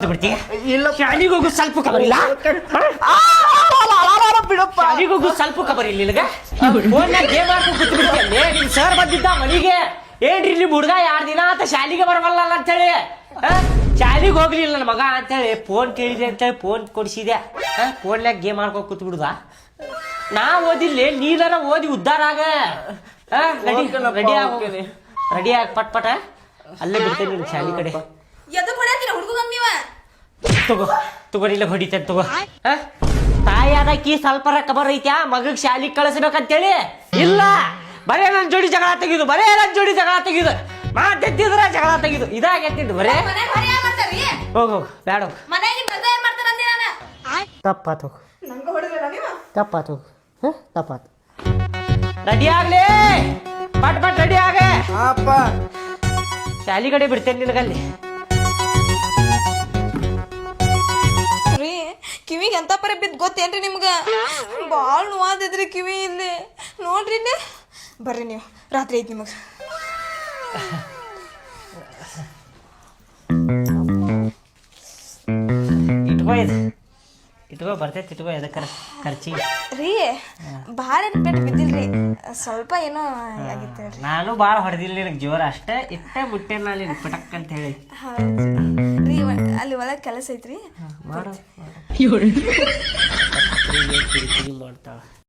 ಬಿಡ್ತೀಯ ಇಲ್ಲ ಶಾಲಿಗೆ ಹೋಗು ಸ್ವಲ್ಪ ಕಬರ್ ಇಲ್ಲ ಬಿಡಪ್ಪ ಶಾಲಿಗೆ ಹೋಗು ಸ್ವಲ್ಪ ಕಬರ್ ಇಲ್ಲ ನಿನಗ ಫೋನ್ಯಾಗ ಗೇಮ್ ಆಡ್ಕೊಂಡು ಕೂತ್ ಬಿಡ್ತೀಯಲ್ಲೇ ನಿಮ್ ಸರ್ ಬಂದಿದ್ದ ಮನೆಗೆ ಏನ್ರಿ ನಿಮ್ ಹುಡುಗ ಯಾರ್ ದಿನ ಅಂತ ಶಾಲಿಗೆ ಬರವಲ್ಲ ಅಂತೇಳಿ ಶಾಲಿಗೆ ಹೋಗ್ಲಿಲ್ಲ ನನ್ನ ಮಗ ಅಂತೇಳಿ ಫೋನ್ ಕೇಳಿದೆ ಅಂತೇಳಿ ಫೋನ್ ಕೊಡಿಸಿದೆ ಫೋನ್ ಗೇಮ್ ಆಡ್ಕೊಂಡು ಕೂತ್ ಬಿಡುದ ನಾ ಓದಿಲ್ಲ ನೀನಾರ ಓದಿ ಉದ್ದಾರ ಆಗ ಹೋಗ್ತೀನಪ್ಪ, ರೆಡಿ ಆಗ. ರೆಡಿ ಆಗ ಪಟ್ ಪಟ ಅಲ್ಲೇ ಬಿಡ್ತೇನೆ ನಿನ್ ಶಾಲಿ ಕಡೆ ಎದಕ್ ಹೊಡ್ಯಾತಿರ ಹುಡುಗ ನೀವ ತಗೋ ತಗೋರಿಲ್ಲ ಹೊಡಿತೇನೆ ತಗೋ. ಆ? ತಾಯಿ ಅದಕ್ಕಿ ಸ್ವಲ್ಪ ಕಬರ್ ಐತ್ಯಾ ಮಗಗ್ ಶಾಲಿಗೆ ಕಳಿಸ್ಬೇಕಂತೇಳಿ? ಇಲ್ಲ. ಬರೇ ನನ್ ಜೋಡಿ ಜಗಳ ತೆಗಿದು ಬರೇ ನನ್ ಜೋಡಿ ಜಗಳ ತೆಗಿದು ಮಾತೆತ್ತಿದ್ರ ಜಗಳ ತೆಗಿದು ಇದಾಗೈತಿದ್ದು ಬರೇ? ಮನ್ಯಾಗ ಹೊರ ಬೇಡ ಮಾಡ್ತಾರ್ರಿ? ಹೋಗ್ ಹೋಗ್ ಬ್ಯಾಡ ಹೋಗ್. ಮನ್ಯಾಗ ನಿಮ್ ಗಂಡ ಏನ್ ಮಾಡ್ತಾರ ಅಂದಿ ನಾನು? ತಪ್ಪಾತ್ ಹೋಗ್. ನಂಗ ಹೊಡೆದಿಲ್ಲ ನೀವ? ತಪ್ಪಾತ್ ಹೋಗ್. ಹ? ತಪ್ಪಾತ್. ರೆಡಿ ಆಗ್ಲಿ. ಪಟ್ ಪಟ್ ರೆಡಿ ಆಗ. ಅಪ್ಪ ಶಾಲಿ ಕಡೆ ಬಿಡ್ತೇನೆ ನಿನಗಲ್ಲಿ. ಕಿವಿಗೆ ಎಂತ ಪರ ಬಿದ್ದು ಗೊತ್ತೇನ್ರಿ ನಿಮ್ಗ? ಭಾಳ ನೋವಾದಿದ್ರಿ ಕಿವಿ ಇಲ್ಲಿ. ನೋಡ್ರಿ ಇಲ್ಲಿ. ಬರ್ರಿ ನೀವು. ರಾತ್ರಿ ಐತಿ ನಿಮಗೆ. ಇಟ್ಕೋ ಇದು. ಇಟ್ಕೋ ಬರ್ತೈತಿ ಇಟ್ಕೋ ಎದಕ್ಕರ ಖರ್ಚಿ. ರೀ ಭಾಳ ಪೆಟ್ಟು ಬಿದ್ದಿಲ್ರಿ. ಸ್ವಲ್ಪ ಏನೋ ಆಗಿತ್ತು ನಾನು ಭಾಳ ಹೊಡೆದಿಲ್ಲ ನಿನಗೆ ಜೋರ. ಅಷ್ಟೇ ಇಟ್ಟೆ ಮುಟ್ಟೆ ನಾನು ಪಟಕ್ ಅಂತ ಹೇಳಿ. ರೀ ಅಲ್ಲಿ ಒಳಗೆ ಕೆಲಸ ಐತ್ರಿ. ಮಾಡು. ಕಿರಿಕಿರಿ ಮಾಡ್ತಾಳ